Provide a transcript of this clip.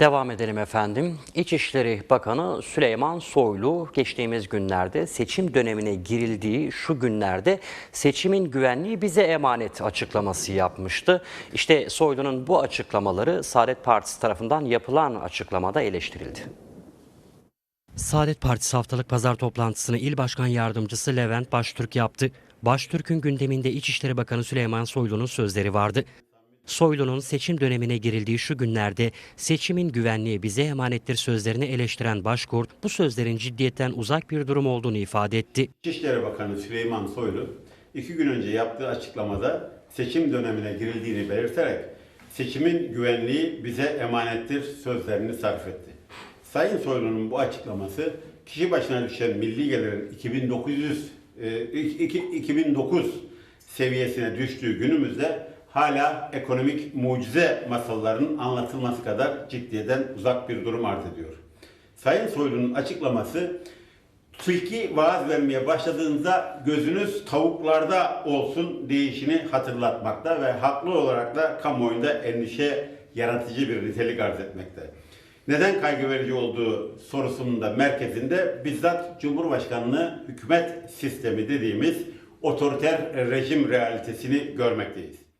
Devam edelim efendim. İçişleri Bakanı Süleyman Soylu geçtiğimiz günlerde seçim dönemine girildiği şu günlerde seçimin güvenliği bize emanet açıklaması yapmıştı. İşte Soylu'nun bu açıklamaları Saadet Partisi tarafından yapılan açıklamada eleştirildi. Saadet Partisi haftalık pazar toplantısını İl Başkan Yardımcısı Levent Baştürk yaptı. Baştürk'ün gündeminde İçişleri Bakanı Süleyman Soylu'nun sözleri vardı. Soylu'nun seçim dönemine girildiği şu günlerde seçimin güvenliği bize emanettir sözlerini eleştiren Başkurt bu sözlerin ciddiyetten uzak bir durum olduğunu ifade etti. İçişleri Bakanı Süleyman Soylu iki gün önce yaptığı açıklamada seçim dönemine girildiğini belirterek seçimin güvenliği bize emanettir sözlerini sarf etti. Sayın Soylu'nun bu açıklaması kişi başına düşen milli gelirin 2900 e, iki- 2009 seviyesine düştüğü günümüzde hala ekonomik mucize masallarının anlatılması kadar ciddiyeden uzak bir durum arz ediyor. Sayın Soylu'nun açıklaması Tilki vaaz vermeye başladığında gözünüz tavuklarda olsun değişini hatırlatmakta ve haklı olarak da kamuoyunda endişe yaratıcı bir nitelik arz etmekte. Neden kaygı verici olduğu sorusunun da merkezinde bizzat Cumhurbaşkanlığı hükümet sistemi dediğimiz otoriter rejim realitesini görmekteyiz.